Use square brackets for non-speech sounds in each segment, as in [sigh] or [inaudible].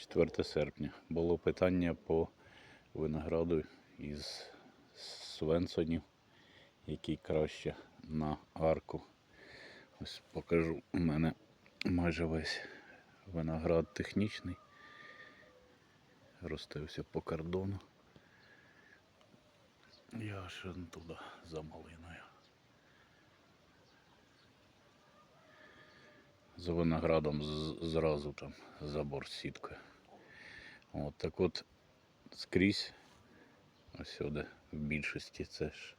4 серпня. Було питання по винограду із Свенсонів, який краще на арку. Ось покажу. У мене майже весь виноград технічний. Росте все по кордону. Я он туди за малиною. За виноградом зразу там забор з сіткою. От так от скрізь, ось сюди в більшості це ж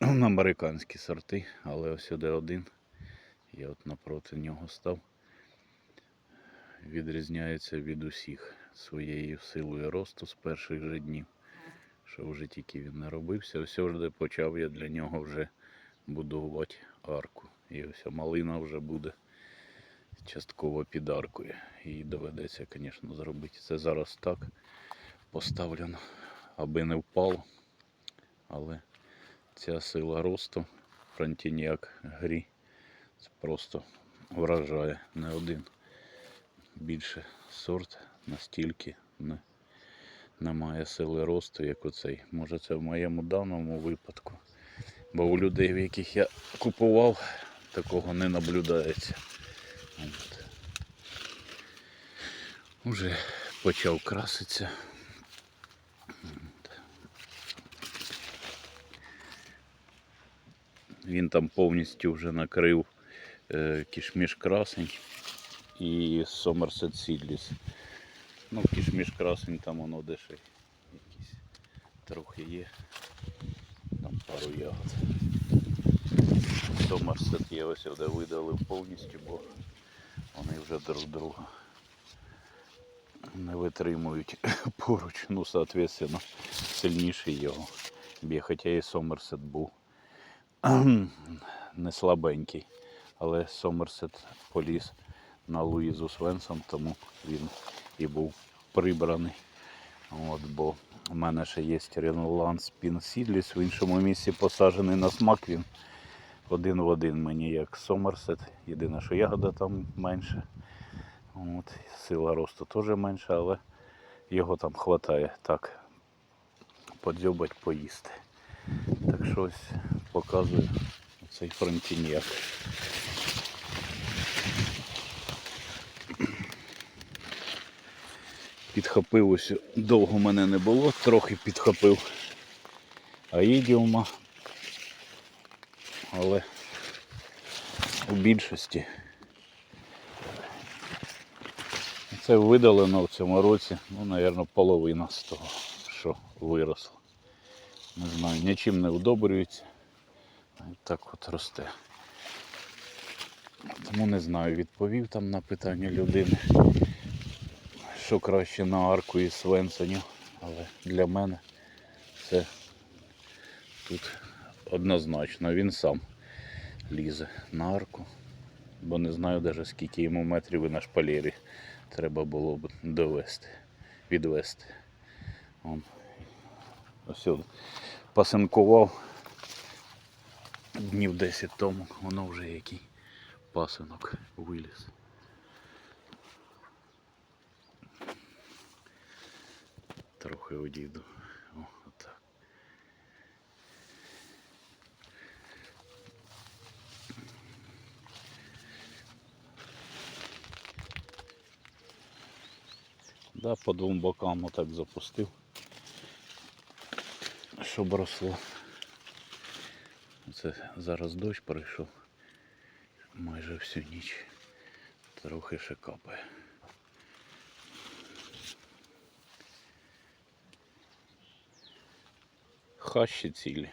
[clears throat] американські сорти, але ось сюди один. Я от напроти нього став. Відрізняється від усіх своєю силою росту з перших же днів. Що вже тільки він не робився, ось вже почав я для нього вже будувати арку. І ось малина вже буде частково під аркою. Її доведеться, звісно, зробити. Це зараз так поставлено, аби не впало. Але ця сила росту фронтініак грі це просто вражає не один. Більше сорт настільки не, не має сили росту, як оцей. Може це в моєму даному випадку. Бо у людей, в яких я купував, такого не наблюдається. От. Уже почав краситися. От. Він там повністю вже накрив е, кішміш красень і Сомерсет Сідліс. Ну, кішміш красень там воно дешеве. Якісь трохи є. Там пару ягод. Сомерсет я ось видалив повністю, бо вони вже друг друга не витримують [laughs] поруч. Ну, соответственно, сильніший його б'є. Хоча і Сомерсет був [clears throat] не слабенький. Але Сомерсет поліз на Луїзу Свенсон, тому він і був прибраний. От, бо у мене ще є Ренолан Спін Сідліс, в іншому місці посаджений на смак він один в один мені як Сомерсет. Єдине, що ягода там менше. От, сила росту теж менша, але його там вистачає так подзьобать, поїсти. Так що ось показую цей фронтіньяк. Підхопив ось довго мене не було, трохи підхопив аїдіума, але у більшості це видалено в цьому році, ну, мабуть, половина з того, що виросло. Не знаю, нічим не удобрюється. Так от росте. Тому не знаю, відповів там на питання людини, що краще на арку і Свенсонів. Але для мене це тут однозначно. Він сам лізе на арку, бо не знаю навіть скільки йому метрів і на шпалері треба було б довести, відвести. Он. Ось от пасинкував днів 10 тому, воно вже який пасинок виліз. Трохи одійду. О, отак. Да, по двом бокам отак запустив, щоб росло. Це зараз дощ пройшов майже всю ніч. Трохи ще капає. Хащі цілі.